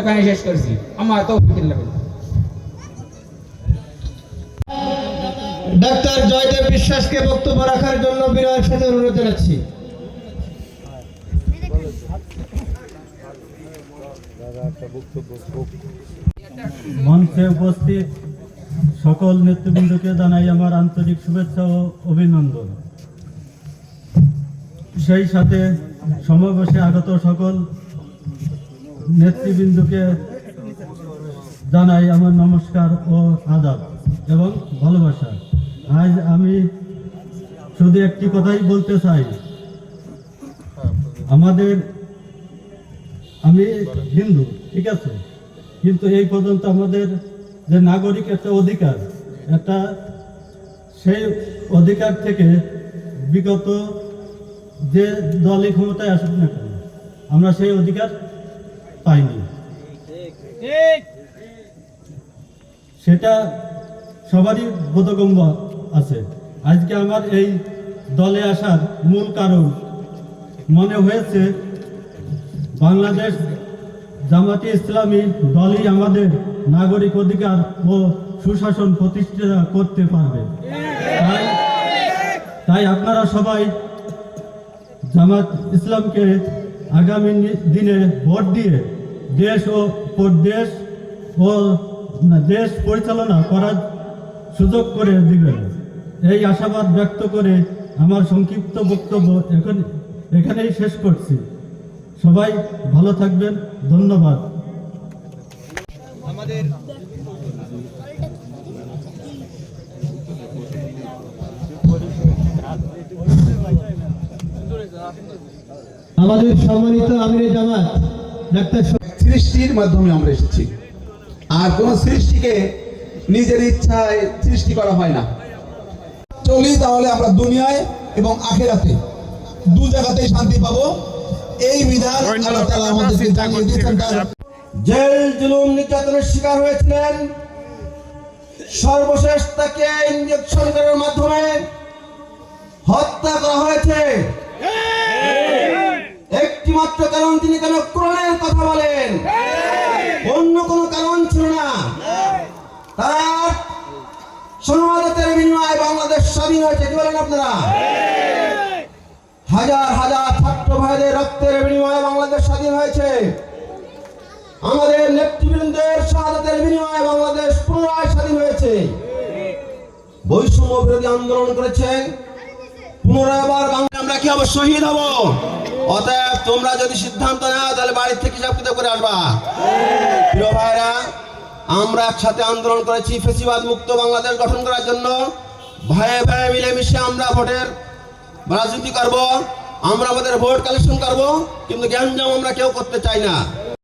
এখানে শেষ করছি। আমার তো লাগে ডাক্তার জয়দেব বিশ্বাসকে বক্তব্য রাখার জন্য বিনয়ের সাথে অনুরোধ জানাচ্ছি। মঞ্চে উপস্থিত সকল নেতৃবৃন্দকে জানাই আমার আন্তরিক শুভেচ্ছা ও অভিনন্দন। সেই সাথে সমাবেশে আগত সকল নেতৃবৃন্দকে জানাই আমার নমস্কার ও আদাব এবং ভালোবাসা। আজ আমি শুধু একটি কথাই বলতে চাই। আমাদের, আমি হিন্দু, ঠিক আছে? কিন্তু এই পর্যন্ত আমাদের যে নাগরিক একটা অধিকার, একটা সেই অধিকার থেকে বিগত যে দলই ক্ষমতায় আসুক না কেন, আমরা সেই অধিকার সেটা সবারই বোধগম্য আছে। আজকে আমার এই দলে আসার মূল কারণ মনে হয়েছে, বাংলাদেশ জামাতি ইসলামী দলই আমাদের নাগরিক অধিকার ও সুশাসন প্রতিষ্ঠা করতে পারবে। তাই তাই আপনারা সবাই জামাত ইসলামকে আগামী দিনে ভোট দিয়ে দেশ ও দেশ ও দেশ পরিচালনা করার সুযোগ করে দিবেন। এই আশাবাদ ব্যক্ত করে আমার সংক্ষিপ্ত বক্তব্য এখন এখানেই শেষ করছি। সবাই ভালো থাকবেন ধন্যবাদ। আমাদের সম্মানিত আমিরে জামাত ডাক্তার সৃষ্টির মাধ্যমে আমরা এসেছি। আর কোন সৃষ্টিকে নিজের ইচ্ছায় সৃষ্টি করা হয় না। চলি তাহলে আমরা দুনিয়ায় এবং আখেরাতে। দু জায়গাতেই শান্তি পাবো। এই বিধান আল্লাহ তাআলা আমাদেরকে জানিয়ে দিয়েছেন জেল জুলুম নির্যাতনের শিকার হয়েছিলেন। সর্বশেষ তাকে ইঞ্জেকশন করার মাধ্যমে হত্যা করা হয়েছে। বাংলাদেশ স্বাধীন হয়েছে, কি বলেন আপনারা? হাজার হাজার ছাত্র ভাইদের রক্তের বিনিময়ে বাংলাদেশ স্বাধীন হয়েছে। আমাদের নেতৃবৃন্দের শাহাদাতের বিনিময়ে বাংলাদেশ পুনরায় স্বাধীন হয়েছে। বৈষম্য বিরোধী আন্দোলন করেছেন। পুনরায় আবার আমরা কি হব শহীদ হব? অতএব তোমরা যদি সিদ্ধান্ত নাও, তাহলে বাড়ির থেকে হিসাব কিতাব করে আসবা। প্রিয় ভাইরা, আমরা একসাথে আন্দোলন করেছি, ফেসিবাদ মুক্ত বাংলাদেশ গঠন করার জন্য। ভয়ে ভয়ে মিলেমিশে আমরা ভোটের রাজনীতি করব, আমরা আমাদের ভোট কালেকশন করব, কিন্তু জ্ঞান আমরা কেউ করতে চাই না।